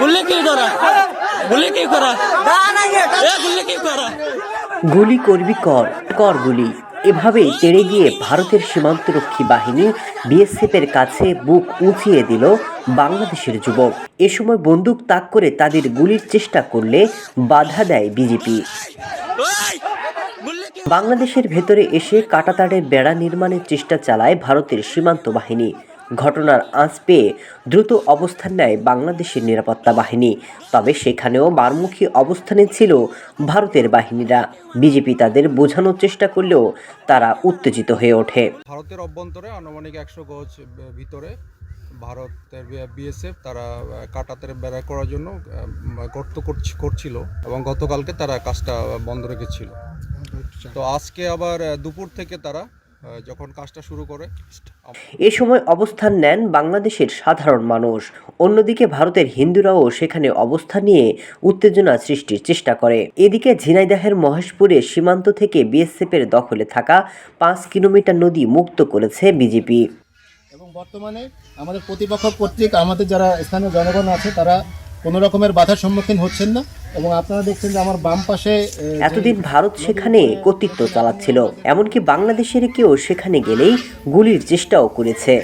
গুলি কি করা? গুলি কি করা? এ গুলি কি করা? গুলি করবি কর কর গুলি। এভাবেই তেড়ে গিয়ে ভারতের সীমান্তরক্ষী বাহিনী বিএসএফের কাছে বুক উঁচিয়ে দিল বাংলাদেশের যুবক। এ সময় বন্দুক তাক করে তাদের গুলির চেষ্টা করলে বাধা দেয় বিজেপি। বাংলাদেশের ভেতরে এসে কাটাতারের বেড়া নির্মাণের চেষ্টা চালায় ভারতের সীমান্ত বাহিনী। ঘটনার আঁচ পেয়ে দ্রুত অবস্থান নেয় বাংলাদেশের নিরাপত্তা বাহিনী। তবে সেখানেও মারমুখী অবস্থানে ছিল ভারতের বাহিনীরা। বিজেপি তাদের বোঝানোর চেষ্টা করলেও তারা উত্তেজিত হয়ে ওঠে। ভারতের অভ্যন্তরে আনুমানিক একশো গজ ভিতরে ভারতের বিএসএফ তারা আহ, কাটাতারে বেড়া করার জন্য গর্ত করছিল এবং গতকালকে তারা কাজটা বন্ধ রেখেছিল। তো আজকে আবার দুপুর থেকে তারা যখন কাজটা শুরু করে এ সময় অবস্থান নেন বাংলাদেশের সাধারণ মানুষ। অন্যদিকে ভারতের হিন্দুরাও সেখানে অবস্থান নিয়ে উত্তেজনা সৃষ্টির চেষ্টা করে। এদিকে ঝিনাইদহের মহেশপুরে সীমান্ত থেকে বিএসএফের দখলে থাকা পাঁচ কিলোমিটার নদী মুক্ত করেছে বিজেপি। এবং বর্তমানে আমাদের প্রতিপক্ষ কর্তৃক আমাদের যারা স্থানীয় জনগণ আছে তারা কোনো রকমের বাধার সম্মুখীন হচ্ছেন না এবং আপনারা দেখছেন যে আমার বাম পাশে এতদিন ভারত সেখানে কর্তৃত্ব চালাচ্ছিল, এমনকি বাংলাদেশের কেউ সেখানে গেলেই গুলির চেষ্টাও করেছে।